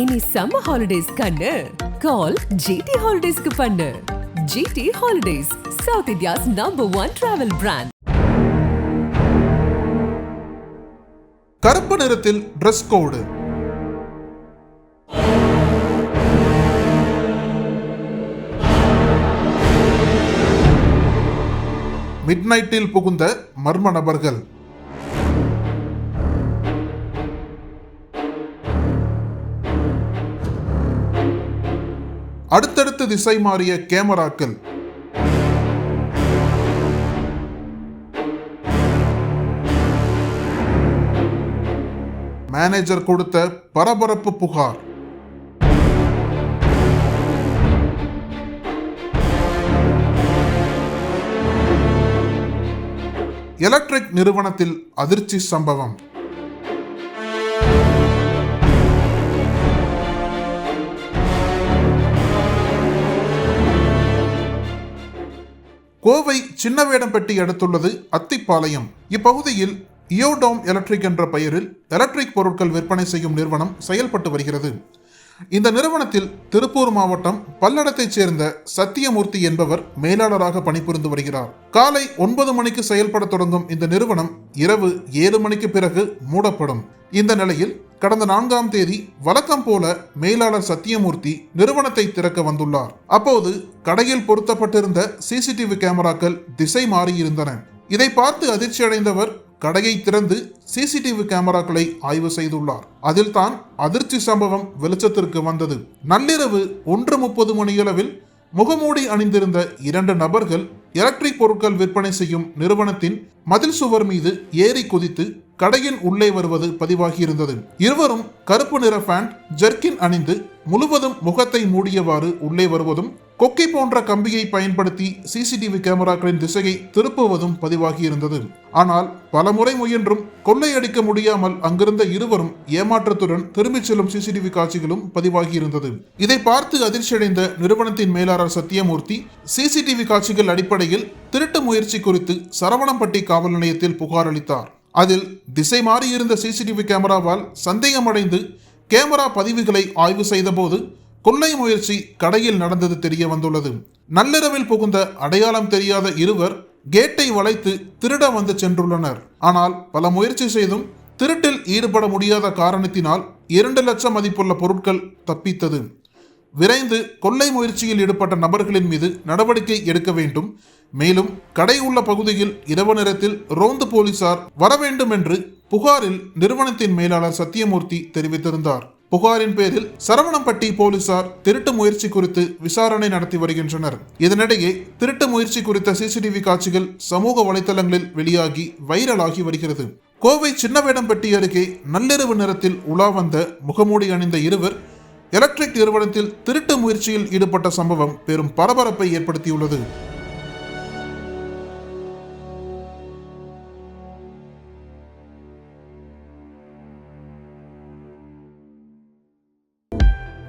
Any summer holidays கண்ணு. கால் GT ஹாலிடேஸ்க்கு பண்ணு. GT holidays south India's number one travel brand கருப்பு நிறத்தில் ட்ரெஸ் கோடு மிட்நைட்டில் புகுந்த மர்ம நபர்கள். அடுத்தடுத்து திசை மாறிய கேமராக்கள். மேனேஜர் கொடுத்த பரபரப்பு புகார். எலக்ட்ரிக் நிறுவனத்தில் அதிர்ச்சி சம்பவம். கோவை சின்னவேடம்பட்டி அடுத்துள்ளது அத்திப்பாளையம். இப்பகுதியில் இயோடோம் எலக்ட்ரிக் என்ற பெயரில் எலக்ட்ரிக் பொருட்கள் விற்பனை செய்யும் நிறுவனம் செயல்பட்டு வருகிறது. இந்த நிறுவனத்தில் திருப்பூர் மாவட்டம் பல்லடத்தைச் சேர்ந்த சத்தியமூர்த்தி என்பவர் மேலாளராக பணிபுரிந்து வருகிறார். காலை ஒன்பது மணிக்கு செயல்பட தொடங்கும் இந்த நிறுவனம் இரவு ஏழு மணிக்கு பிறகு மூடப்படும். இந்த நிலையில் கடந்த நான்காம் தேதி வழக்கம் போல மேலாளர் சத்தியமூர்த்தி நிறுவனத்தை திறக்க வந்துள்ளார். அப்போது கடையில் பொருத்தப்பட்டிருந்த சிசிடிவி கேமராக்கள் திசை மாறியிருந்தன. இதை பார்த்து அதிர்ச்சியடைந்தவர் கடையை திறந்து சிசிடிவி கேமராக்களை ஆய்வு செய்துள்ளார். அதில் தான் அதிர்ச்சி சம்பவம் வெளிச்சத்திற்கு வந்தது. நள்ளிரவு ஒன்று முப்பது மணியளவில் முகமூடி அணிந்திருந்த இரண்டு நபர்கள் எலக்ட்ரிக் பொருட்கள் விற்பனை செய்யும் நிறுவனத்தின் மதில் சுவர் மீது ஏறி குதித்து கடையின் உள்ளே வருவது பதிவாகியிருந்தது. இருவரும் கருப்பு நிற பேண்ட் ஜெர்கின் அணிந்து முழுவதும் முகத்தை மூடியவாறு உள்ளே வருவதும் கொக்கி போன்ற கம்பியை பயன்படுத்தி சிசிடிவி கேமராக்களின் திசையை திருப்புவதும் பதிவாகியிருந்தது. ஆனால் பலமுறை முயன்றும் கொள்ளையடிக்க முடியாமல் அங்கிருந்த இருவரும் ஏமாற்றத்துடன் திரும்பிச் செல்லும் சிசிடிவி காட்சிகளும் பதிவாகியிருந்தது. இதை பார்த்து அதிர்ச்சியடைந்த நிறுவனத்தின் மேலாளர் சத்யமூர்த்தி சிசிடிவி காட்சிகள் அடிப்படையில் திருட்டு முயற்சி குறித்து சரவணம்பட்டி காவல் நிலையத்தில் புகார் அளித்தார். அதில் திசை மாறியிருந்த சிசிடிவி கேமராவால் சந்தேகமடைந்து கேமரா பதிவுகளை ஆய்வு செய்தபோது கொள்ளை முயற்சி கடையில் நடந்தது தெரிய வந்துள்ளது நள்ளிரவில் புகுந்த அடையாளம் தெரியாத இருவர் கேட்டை வளைத்து திருட வந்து சென்றுள்ளனர். ஆனால் பல முயற்சி செய்தும் திருட்டில் ஈடுபட முடியாத காரணத்தினால் இரண்டு லட்சம் மதிப்புள்ள பொருட்கள் தப்பித்தது. விரைந்து கொள்ளை முயற்சியில் ஈடுபட்ட நபர்களின் மீது நடவடிக்கை எடுக்க வேண்டும். மேலும் கடை உள்ள பகுதியில் இரவு நேரத்தில் ரோந்து போலீசார் வர வேண்டும் என்று புகாரில் நிறுவனத்தின் மேலாளர் சத்தியமூர்த்தி தெரிவித்திருந்தார். புகாரின் பேரில் சரவணம்பட்டி போலீசார் திருட்டு முயற்சி குறித்து விசாரணை நடத்தி வருகின்றனர். இதனிடையே திருட்டு முயற்சி குறித்த சிசிடிவி காட்சிகள் சமூக வலைதளங்களில் வெளியாகி வைரலாகி வருகிறது. கோவை சின்னவேடம்பட்டி அருகே நள்ளிரவு நேரத்தில் உலா வந்த முகமூடி அணிந்த இருவர் எலக்ட்ரிக் நிறுவனத்தில் திருட்டு முயற்சியில் ஈடுபட்ட சம்பவம் பெரும் பரபரப்பை ஏற்படுத்தியுள்ளது.